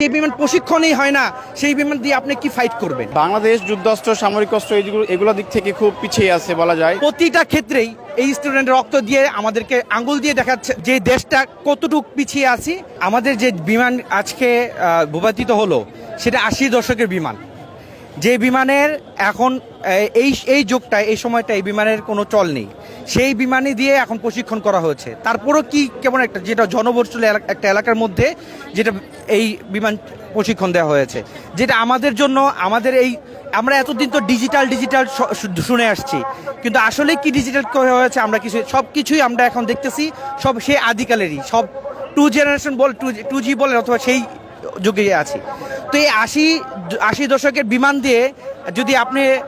যে বিমান প্রশিক্ষণই হয় না সেই বিমান দিয়ে আপনি কি ফাইট করবেন? বাংলাদেশ যুদ্ধাস্ত্র সামরিক অস্ত্র এইগুলো এগুলো দিক থেকে খুব পিছিয়ে আছে বলা যায়। প্রতিটা ক্ষেত্রেই এই স্টুডেন্ট রক্ত দিয়ে আমাদেরকে আঙ্গুল দিয়ে দেখাচ্ছে যে দেশটা কতটুক পিছিয়ে আছি। আমাদের যে বিমান আজকে ভূপাতিত হলো সেটা আশি দশকের বিমান। যে বিমানের এখন এই এই যুগটায় এই সময়টা এই বিমানের কোনো চল নেই। সেই বিমানে দিয়ে এখন প্রশিক্ষণ করা হয়েছে। তারপরও কি কেমন একটা, যেটা এলাকা- একটা এলাকার মধ্যে যেটা এই বিমান প্রশিক্ষণ দেওয়া হয়েছে। যেটা আমাদের জন্য, আমাদের এই, আমরা এতদিন তো ডিজিটাল ডিজিটাল শুনে আসছি। কিন্তু আসলে কি ডিজিটাল হয়েছে, আমরা কিছু সব কিছুই আমরা এখন দেখতেছি, সব সেই আদিকালেরই, সব টু জেনারেশন বল, টু টু জি বলেন অথবা সেই যুগে আছি। তো এই আশি আশি দশকের বিমান দিয়ে যদি আপনি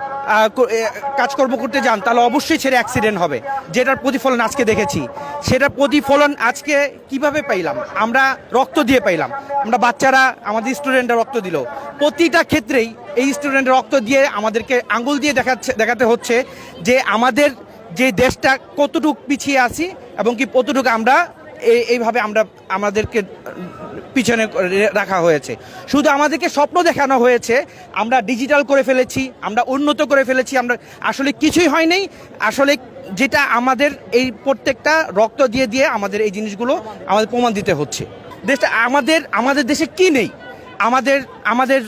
কাজকর্ম করতে যান, তাহলে অবশ্যই সেটা অ্যাক্সিডেন্ট হবে। যেটার প্রতিফলন আজকে দেখেছি। সেটার প্রতিফলন আজকে কীভাবে পাইলাম? আমরা রক্ত দিয়ে পাইলাম। আমরা বাচ্চারা, আমাদের স্টুডেন্টরা রক্ত দিল। প্রতিটা ক্ষেত্রেই এই স্টুডেন্ট রক্ত দিয়ে আমাদেরকে আঙ্গুল দিয়ে দেখাচ্ছে, দেখাতে হচ্ছে যে আমাদের যে দেশটা কতটুক পিছিয়ে আছি এবং কি কতটুকু আমরা এইভাবে আমরা আমাদেরকে পিছনে রাখা হয়েছে। শুধু আমাদেরকে স্বপ্ন দেখানো হয়েছে, আমরা ডিজিটাল করে ফেলেছি, আমরা উন্নত করে ফেলেছি, আমরা আসলে কিছুই হয়নি। আসলে যেটা আমাদের এই প্রত্যেকটা রক্ত দিয়ে দিয়ে আমাদের এই জিনিসগুলো আমাদের প্রমাণ দিতে হচ্ছে। দেশটা আমাদের আমাদের দেশে কি নেই? আমাদের আমাদের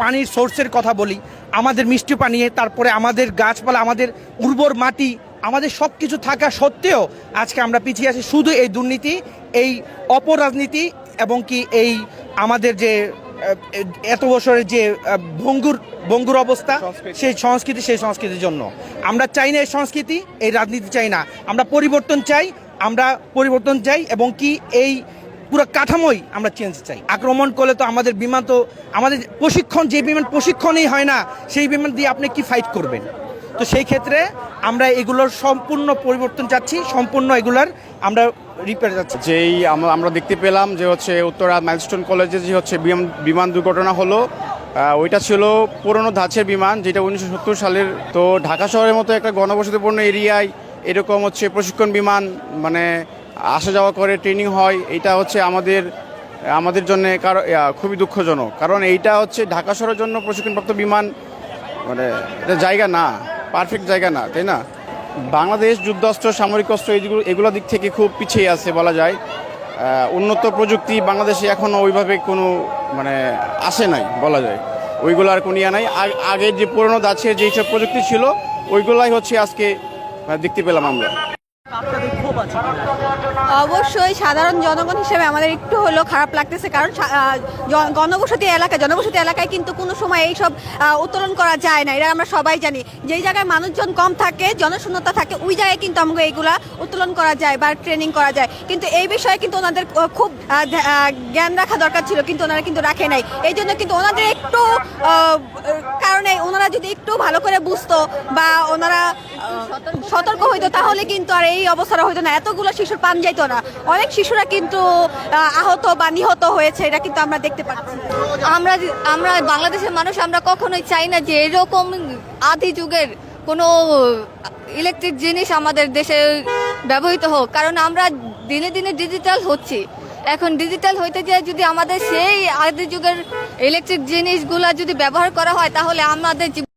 পানির সোর্সের কথা বলি, আমাদের মিষ্টি পানি তারপরে আমাদের গাছপালা, আমাদের উর্বর মাটি আমাদের সব কিছু থাকা সত্ত্বেও আজকে আমরা পিছিয়ে আছি। শুধু এই দুর্নীতি এই অপরাজনীতি এবং কি এই আমাদের যে এত বছরের যে ভঙ্গুর ভঙ্গুর অবস্থা সেই সংস্কৃতি সেই সংস্কৃতির জন্য। আমরা চাই না এই সংস্কৃতি এই রাজনীতি চাই না। আমরা পরিবর্তন চাই আমরা পরিবর্তন চাই এবং কি এই পুরো কাঠামোই আমরা চেঞ্জ চাই। আক্রমণ করলে তো আমাদের বিমান তো আমাদের প্রশিক্ষণ যে বিমান প্রশিক্ষণই হয় না সেই বিমান দিয়ে আপনি কি ফাইট করবেন? তো সেই ক্ষেত্রে আমরা এগুলোর সম্পূর্ণ পরিবর্তন চাচ্ছি, সম্পূর্ণ এগুলার আমরা রিপেয়ার যাচ্ছি যেই আমরা দেখতে পেলাম যে হচ্ছে উত্তরা মাইলস্টোন কলেজে যে হচ্ছে বিমান দুর্ঘটনা হলো ওইটা ছিল পুরনো ধাঁচের বিমান, যেটা উনিশশো সত্তর সালের। তো ঢাকা শহরের মতো একটা গণবসতিপূর্ণ এরিয়ায় এরকম হচ্ছে প্রশিক্ষণ বিমান মানে আসা যাওয়া করে ট্রেনিং হয়, এটা হচ্ছে আমাদের আমাদের জন্য কারও খুবই দুঃখজনক। কারণ এইটা হচ্ছে ঢাকা শহরের জন্য প্রশিক্ষণপ্রাপ্ত বিমান মানে এটা জায়গা না। পারফেক্ট জায়গা না, তাই না? বাংলাদেশ যুদ্ধাস্ত্র সামরিক অস্ত্র এইগুলো এগুলো দিক থেকে খুব পিছিয়ে আছে বলা যায়। উন্নত প্রযুক্তি বাংলাদেশে এখনও ওইভাবে কোনো মানে আসে নাই বলা যায়। ওইগুলো আর কোনো ইয়া নাই। আগ- আগের যে পুরনো দাছে যেই সব প্রযুক্তি ছিল, ওইগুলাই হচ্ছে আজকে দেখতে পেলাম আমরা। অবশ্যই সাধারণ জনগণ হিসেবে আমাদের একটু হলেও খারাপ লাগতেছে, কারণ ঘনবসতি এলাকা জনবসতি এলাকায় কিন্তু কোনো সময় এইসব উত্তোলন করা যায় না। এটা আমরা সবাই জানি। যেই জায়গায় মানুষজন কম থাকে, জনশূন্যতা থাকে, ওই জায়গায় কিন্তু আমাকে এইগুলা উত্তোলন করা যায় বা ট্রেনিং করা যায়। কিন্তু এই বিষয়ে কিন্তু ওনাদের খুব জ্ঞান রাখা দরকার ছিল, কিন্তু ওনারা কিন্তু রাখে নাই। এই জন্য কিন্তু ওনাদের একটু কারণে ওনারা যদি একটু ভালো করে বুঝতো বা ওনারা সতর্ক হইতো, তাহলে কিন্তু আর এই অবস্থাটা হইতো না। এতগুলো শিশুর পান যাইতো না। অনেক শিশুরা কিন্তু আহত বা নিহত হয়েছে, এটা কিন্তু আমরা দেখতে পাচ্ছি। আমরা আমরা বাংলাদেশের মানুষ, আমরা কখনোই চাই না যে এরকম আদি যুগের কোনো ইলেকট্রিক জিনিস আমাদের দেশে ব্যবহৃত হোক। কারণ আমরা দিনে দিনে ডিজিটাল হচ্ছি। এখন ডিজিটাল হইতে যায় যদি আমাদের সেই আদি যুগের ইলেকট্রিক জিনিসগুলো যদি ব্যবহার করা হয়, তাহলে আমাদের